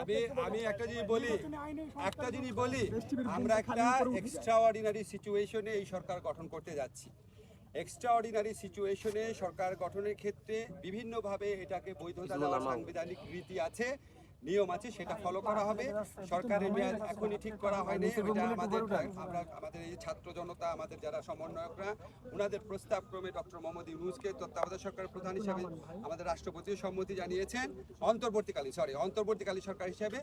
আমি আমি একটা জিনিস বলি একটা জিনিস বলি আমরা একটা এক্সট্রা অর্ডিনারি সিচুয়েশনে এই সরকার গঠন করতে যাচ্ছি। এক্সট্রা অর্ডিনারি সিচুয়েশনে সরকার গঠনের ক্ষেত্রে বিভিন্নভাবে এটাকে বৈধতা দেওয়ার সাংবিধানিক রীতি আছে। নিয়ম আছে সেটা ফলো করা হবে। সরকারের মেয়াদ এখনই ঠিক করা হয়নি ওইটা আমাদের আমরা আমাদের এই ছাত্র জনতা আমাদের যারা সমন্বয়করা ওনাদের প্রস্তাব ক্রমে ডক্টর মোহাম্মদ ইউনুসকে তত্ত্বাবধায়ক সরকার প্রধান হিসাবে আমাদের রাষ্ট্রপতিও সম্মতি জানিয়েছেন। অন্তর্বর্তীকালীন সরি অন্তর্বর্তীকালীন সরকার হিসাবে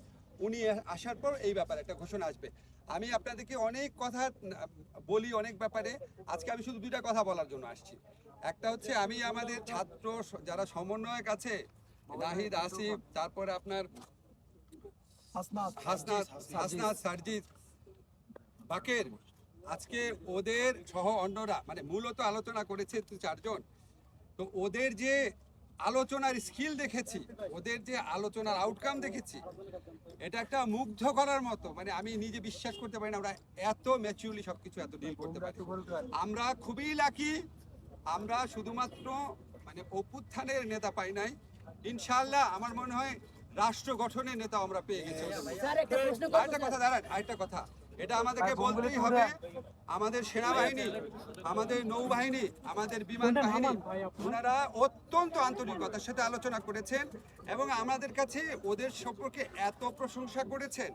উনি আসার পর এই ব্যাপারে একটা ঘোষণা আসবে। আমি আপনাদেরকে অনেক কথা বলি অনেক ব্যাপারে। আজকে আমি শুধু দুইটা কথা বলার জন্য আসছি। একটা হচ্ছে আমি আমাদের ছাত্র যারা সমন্বয়ক আছে নাহিদ আসিফ তারপরে আপনার হাসনাত। হাসনাত সারজিৎ। বাকের আজকে ওদের সহ অন্যরা মানে মূলত আলোচনা করেছে তো চারজন। তো ওদের যে আলোচনার স্কিল দেখেছি ওদের যে আলোচনার আউটকাম দেখেছি এটা একটা মুগ্ধ করার মতো। মানে আমি নিজে বিশ্বাস করতে পারি না আমরা এত ম্যাচিউরলি সবকিছু এত ডিল করতে পারি। আমরা খুবই লাকি আমরা শুধুমাত্র মানে অভ্যুত্থানের নেতা পাই নাই ইনশাআল্লাহ আমার মনে হয় রাষ্ট্র গঠনের নেতা আমরা পেয়ে গেছি। স্যার একটা প্রশ্ন আরেকটা কথা দাঁড়ান আরেকটা কথা। এটা আমাদেরকে বলতেই হবে আমাদের সেনাবাহিনী আমাদের নৌবাহিনী আমাদের বিমান বাহিনী ওনারা অত্যন্ত আন্তরিকতার সাথে আলোচনা করেছেন এবং আমাদের কাছে ওদের সম্পর্কে এত প্রশংসা করেছেন।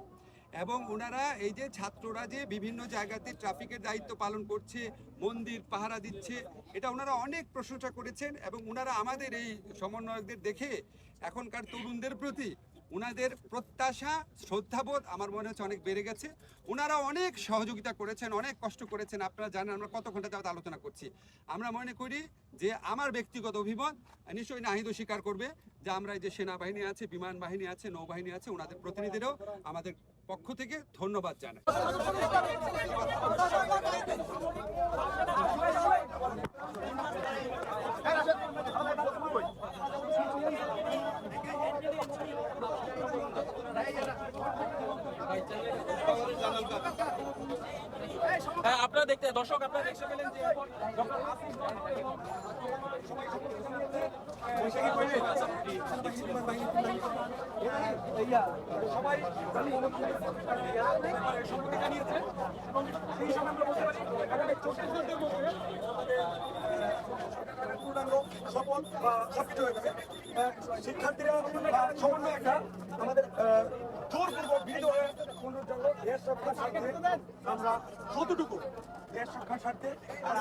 এবং ওনারা এই যে ছাত্ররা যে বিভিন্ন জায়গাতে ট্রাফিকের দায়িত্ব পালন করছে, মন্দির, পাহারা দিচ্ছে, এটা ওনারা অনেক প্রশংসা করেছেন এবং ওনারা আমাদের এই সমন্বয়কদের দেখে এখনকার তরুণদের প্রতি ওনাদের প্রত্যাশা, শ্রদ্ধাবোধ আমার মনে হচ্ছে অনেক বেড়ে গেছে। ওনারা অনেক সহযোগিতা করেছেন, অনেক কষ্ট করেছেন। আপনারা জানেন আমরা কত ঘণ্টা যাবত আলোচনা করছি। আমরা মনে করি যে আমার ব্যক্তিগত অভিমত নিশ্চয়ই নাহিদও স্বীকার করবে যে আমরা এই যে সেনাবাহিনী আছে, বিমান বাহিনী আছে, নৌবাহিনী আছে ওনাদের প্রতিনিধিরাও আমাদের পক্ষ থেকে ধন্যবাদ জানাই আপনারা দেখতে দর্শক আপনারা দেখতে পেলেন যে সবাই জানিয়েছে হয়ে যাবে শিক্ষার্থীরা বা সমন্বয়করা আমাদের জোরপূর্বক স্বার্থে কতটুকু দেশ রক্ষার স্বার্থে আর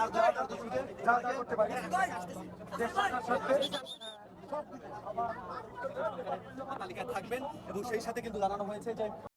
করতে পারি দেশ রক্ষার স্বার্থে তালিকায় থাকবেন এবং সেই সাথে কিন্তু জানানো হয়েছে যে